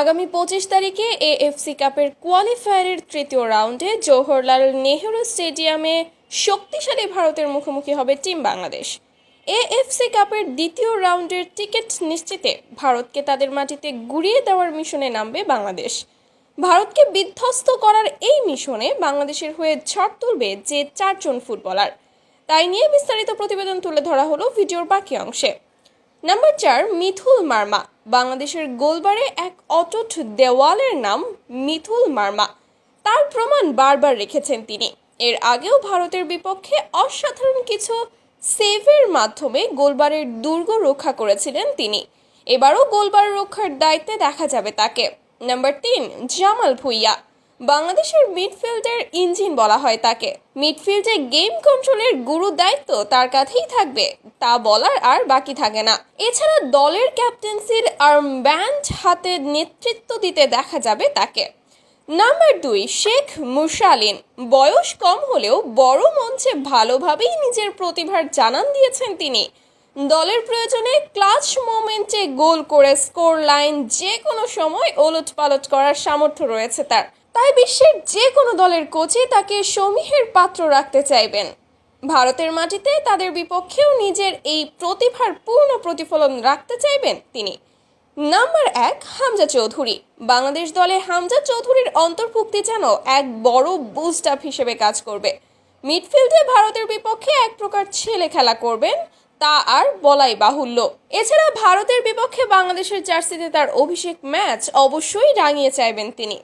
আগামী পঁচিশ তারিখে এএফসি কাপের কোয়ালিফায়ারের তৃতীয় রাউন্ডে জওহরলাল নেহরু স্টেডিয়ামে শক্তিশালী ভারতের মুখোমুখি হবে টিম বাংলাদেশ। এএফসি কাপের দ্বিতীয় রাউন্ডের টিকিট নিশ্চিতে ভারতকে তাদের মাটিতে গুড়িয়ে দেওয়ার মিশনে নামবে বাংলাদেশ। ভারতকে বিধ্বস্ত করার এই মিশনে বাংলাদেশের হয়ে ঝড় তুলবে যে চারজন ফুটবলার। তাই নিয়ে বিস্তারিত প্রতিবেদন তুলে ধরা হলো ভিডিওর বাকি অংশে। নাম্বার চার, মিথুল মার্মা। বাংলাদেশের গোলবারে এক অটুট দেওয়ালের নাম মিথুল মার্মা। তার প্রমাণ বারবার রেখেছেন তিনি। এর আগেও ভারতের বিপক্ষে অসাধারণ কিছু সেভের মাধ্যমে গোলবারের দুর্গ রক্ষা করেছিলেন তিনি। এবারও গোলবার রক্ষার দায়িত্বে দেখা যাবে তাকে। নাম্বার তিন, জামাল ভুইয়া। বাংলাদেশের মিডফিল্ডের ইঞ্জিন বলা হয় তাকে। মিডফিল্ডে গেম কন্ট্রোলের গুরু দায়িত্ব তার কাছেই থাকবে। তা বলার আর বাকি থাকে না। এছাড়া দলের ক্যাপ্টেন্সির আর্মব্যান্ড হাতে নেতৃত্ব দিতে দেখা যাবে তাকে। নাম্বার দুই, শেখ মুশালিন। বয়স কম হলেও বড় মঞ্চে ভালোভাবেই নিজের প্রতিভার জানান দিয়েছেন তিনি। দলের প্রয়োজনে ক্লাচ মোমেন্টে গোল করে স্কোর লাইন যে কোনো সময় ওলট পালট করার সামর্থ্য রয়েছে তার। তাই বিশ্বের যে কোনো দলের কোচই তাকে সমীহের পাত্র রাখতে চাইবেন। ভারতের মাটিতে তাদের বিপক্ষেও নিজের এই প্রতিভার পূর্ণ প্রতিফলন রাখতে চাইবেন তিনি। নাম্বার এক, হামজা চৌধুরী। বাংলাদেশ দলে হামজা চৌধুরীর অন্তর্ভুক্তি যেন এক বড় বুস্ট আপ হিসেবে কাজ করবে। মিডফিল্ডে ভারতের বিপক্ষে এক প্রকার ছেলে খেলা করবেন তা আর বলাই বাহুল্য। এছাড়া ভারতের বিপক্ষে বাংলাদেশের জার্সিতে তার অভিষেক ম্যাচ অবশ্যই রাঙিয়ে চাইবেন তিনি।